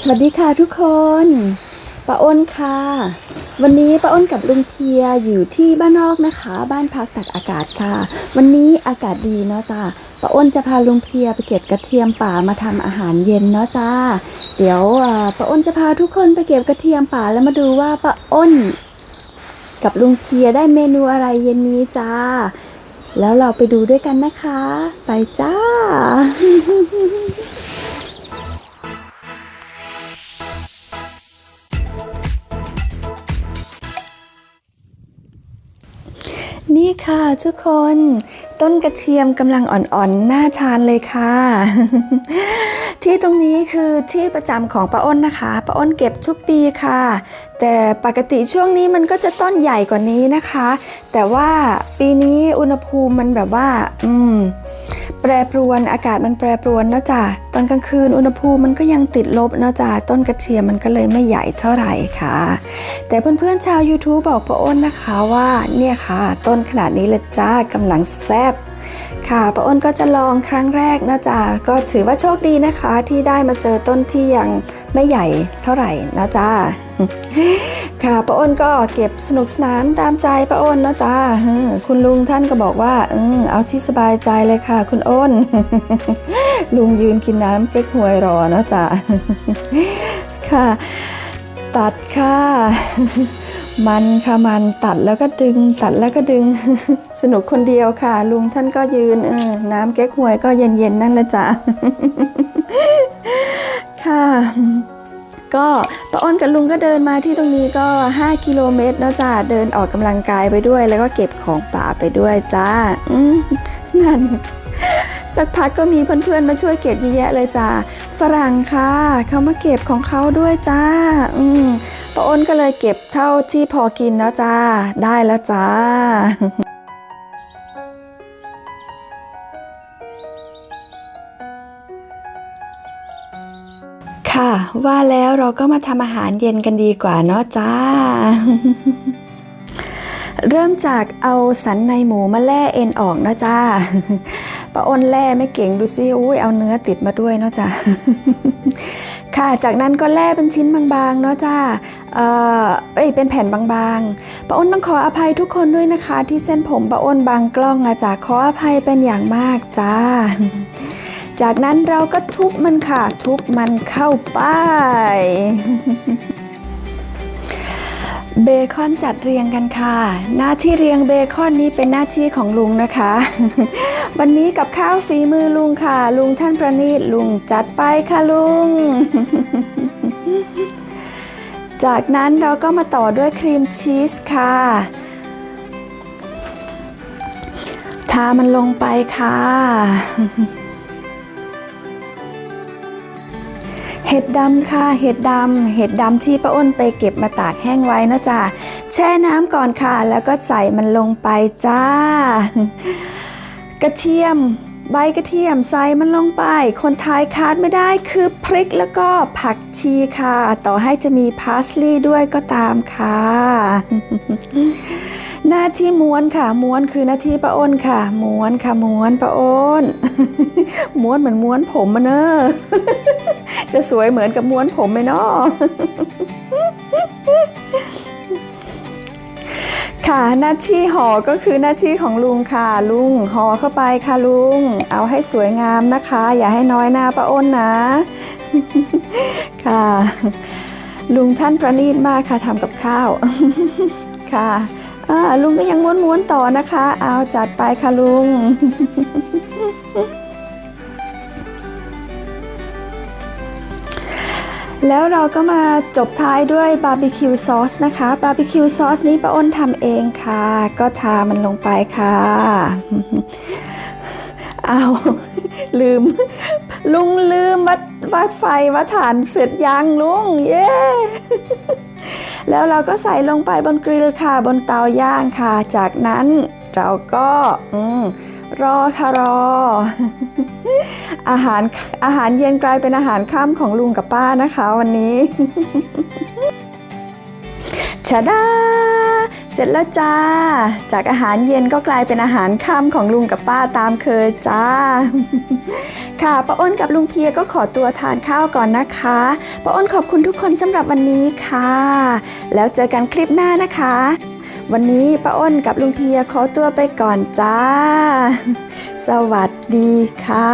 สวัสดีค่ะทุกคนป้าอ้นค่ะ วันนี้ป้าอ้นกับลุงเพียอยู่ที่บ้านนอกนะคะ บ้านพักตัดอากาศค่ะ วันนี้อากาศดีเนาะจ้าป้าอ้นจะพาลุงเพียไปเก็บกระเทียมป่ามาทำอาหารเย็นเนาะจ้า เดี๋ยวป้าอ้นจะพาทุกคนไปเก็บกระเทียมป่าแล้วมาดูว่าป้าอ้น กับลุงเพียได้เมนูอะไรเย็นนี้จ้า แล้วเราไปดูด้วยกันนะคะ ไปจ้า นี่ค่ะทุกคน ต้นกระเทียมกำลังอ่อนๆ น่าทานเลยค่ะ ที่ตรงนี้คือที่ประจำของป้าอ้นนะคะป้าอ้นเก็บทุกปีค่ะ แต่ปกติช่วงนี้มันก็จะต้นใหญ่กว่านี้นะคะ แต่ว่าปีนี้อุณหภูมิมันแบบว่า อืม แปรปรวนอากาศมันแปรปรวนนะจ๊ะตอนกลางคืนอุณหภูมิมันก็ยังติดลบนะจ๊ะต้นกระเทียมมันก็เลยไม่ใหญ่เท่าไหร่ค่ะ แต่เพื่อนๆชาว YouTube บอกป้าอ้นนะคะว่าเนี่ยค่ะ ต้นขนาดนี้ละจ้ากำลังแซ่บค่ะป้าอ้นก็จะลองครั้งแรกนะจ๊ะก็ถือว่าโชคดีนะคะ ที่ได้มาเจอต้นที่ยังไม่ใหญ่เท่าไหร่นะจ๊ะ ค่ะป้าอ้นก็เก็บสนุกสนานตามใจป้าอ้นนะจ๊ะเออคุณลุงท่านก็บอกว่าเออเอาที่สบายใจเลยค่ะ คุณอ้น ลุงยืนกินน้ำเก๊กฮวยรอเนาะจ๊ะค่ะ ตัดค่ะ มันค่ะมันตัดแล้วก็ดึง ตัดแล้วก็ดึง สนุกคนเดียวค่ะ ลุงท่านก็ยืนเออน้ำเก๊กฮวยก็เย็นๆนั่นแหละจ้ะค่ะ ก็ป้าอ้นกับลุงก็เดินมาที่ตรงนี้ก็ 5 กิโลเมตรแล้วจ้าเดินออกกำลังกายไปด้วย แล้วก็เก็บของป่าไปด้วยจ้าอืมนั่นสักพักก็มีเพื่อนๆมาช่วยเก็บเยอะแยะเลยจ้าฝรั่งค่ะเขามาเก็บของเขาด้วยจ้า อืมป้าอ้นก็เลยเก็บเท่าที่พอกินแล้วจ้า ได้แล้วจ้า ว่าแล้วเราก็มาทำอาหารเย็นกันดีกว่าเนาะจ้า เริ่มจากเอาสันในหมูมาแล่เอ็นออกเนาะจ้าป้าอ้นแล่ไม่เก่งดูสิอุ้ยเอาเนื้อติดมาด้วยเนาะจ้าค่ะจากนั้นก็แล่เป็นชิ้นบางๆเนาะจ้า เออเอ้ยเป็นแผ่นบางๆป้าอ้นต้องขออภัยทุกคนด้วยนะคะ ที่เส้นผมป้าอ้นบางกล้องอะจ้าขออภัยเป็นอย่างมากจ้า จากนั้นเราก็ทุบมันค่ะ ทุบมันเข้าไป เบคอนจัดเรียงกันค่ะ หน้าที่เรียงเบคอนนี้เป็นหน้าที่ของลุงนะคะ วันนี้กับข้าวฝีมือลุงค่ะ ลุงท่านประณีตลุงจัดไปค่ะลุงจากนั้นเราก็มาต่อด้วยครีมชีสค่ะ ทามันลงไปค่ะ เห็ดดำค่ะ เห็ดดำ เห็ดดำที่ป้าอ้นไปเก็บมาตากแห้งไว้นะจ๊ะ แช่น้ำก่อนค่ะ แล้วก็ใส่มันลงไปจ้า กระเทียม ใบกระเทียมใส่มันลงไป คนไทยขาดไม่ได้คือพริกแล้วก็ผักชีค่ะ ต่อให้จะมีพาสลีย์ด้วยก็ตามค่ะ หน้าที่ม้วนค่ะ ม้วนคือหน้าที่ป้าอ้นค่ะ ม้วนค่ะ ม้วนป้าอ้น ม้วนเหมือนม้วนผมมาเนอะ จะสวยเหมือนกับม้วนผมไหมเนาะค่ะหน้าที่ห่อก็คือหน้าที่ของลุงค่ะลุงห่อเข้าไปค่ะลุง เอาให้สวยงามนะคะ อย่าให้น้อยหน้าป้าอ้นนะ ค่ะ ลุงท่านประณีตมากค่ะทำกับข้าว ค่ะลุงก็ยังม้วนๆต่อนะคะ เอาจัดไปค่ะลุง แล้วเราก็มาจบท้ายด้วยบาร์บีคิวซอสนะคะบาร์บีคิวซอสนี้ป้าอ้นทำเองค่ะ ก็ทามันลงไปค่ะ เอาลืม ลุงลืมวัดวัดไฟวัดฐานเสร็จยังลุง เย้แล้วเราก็ใส่ลงไปบนกริลค่ะบนเตาย่างค่ะ จากนั้นเราก็อรอค่ะรอ อาหารอาหารเย็นกลายเป็นอาหารค่ำของลุงกับป้านะคะวันนี้ชาดาเสร็จแล้วจ้า จากอาหารเย็นก็กลายเป็นอาหารค่ำของลุงกับป้าตามเคยจ้า ค่ะป้าอ้นกับลุงเพียก็ขอตัวทานข้าวก่อนนะคะป้าอ้นขอบคุณทุกคนสำหรับวันนี้ค่ะ แล้วเจอกันคลิปหน้านะคะ วันนี้ป้าอ้นกับลุงเพียขอตัวไปก่อนจ้า สวัส ดีค่ะ